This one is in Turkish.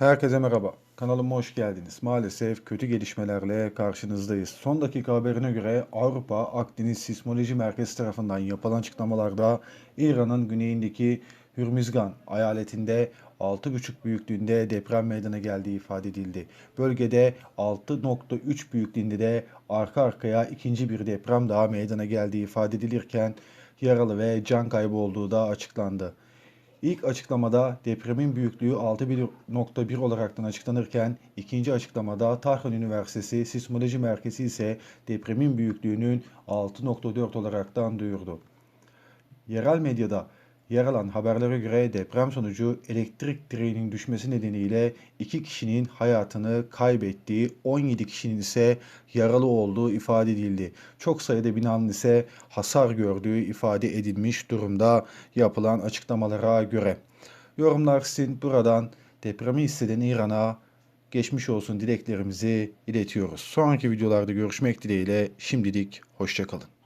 Herkese merhaba. Kanalıma hoş geldiniz. Maalesef kötü gelişmelerle karşınızdayız. Son dakika haberine göre Avrupa Akdeniz Sismoloji Merkezi tarafından yapılan açıklamalarda İran'ın güneyindeki Hürmüzgan eyaletinde 6,5 büyüklüğünde deprem meydana geldiği ifade edildi. Bölgede 6.3 büyüklüğünde de arka arkaya ikinci bir deprem daha meydana geldiği ifade edilirken yaralı ve can kaybı olduğu da açıklandı. İlk açıklamada depremin büyüklüğü 6.1 olaraktan açıklanırken ikinci açıklamada Tahran Üniversitesi Sismoloji Merkezi ise depremin büyüklüğünün 6.4 olaraktan duyurdu. Yerel medyada yer alan haberlere göre deprem sonucu elektrik direğinin düşmesi nedeniyle 2 kişinin hayatını kaybettiği, 17 kişinin ise yaralı olduğu ifade edildi. Çok sayıda binanın ise hasar gördüğü ifade edilmiş durumda yapılan açıklamalara göre. Yorumlar sizin buradan depremi hisseden İran'a geçmiş olsun dileklerimizi iletiyoruz. Sonraki videolarda görüşmek dileğiyle şimdilik hoşçakalın.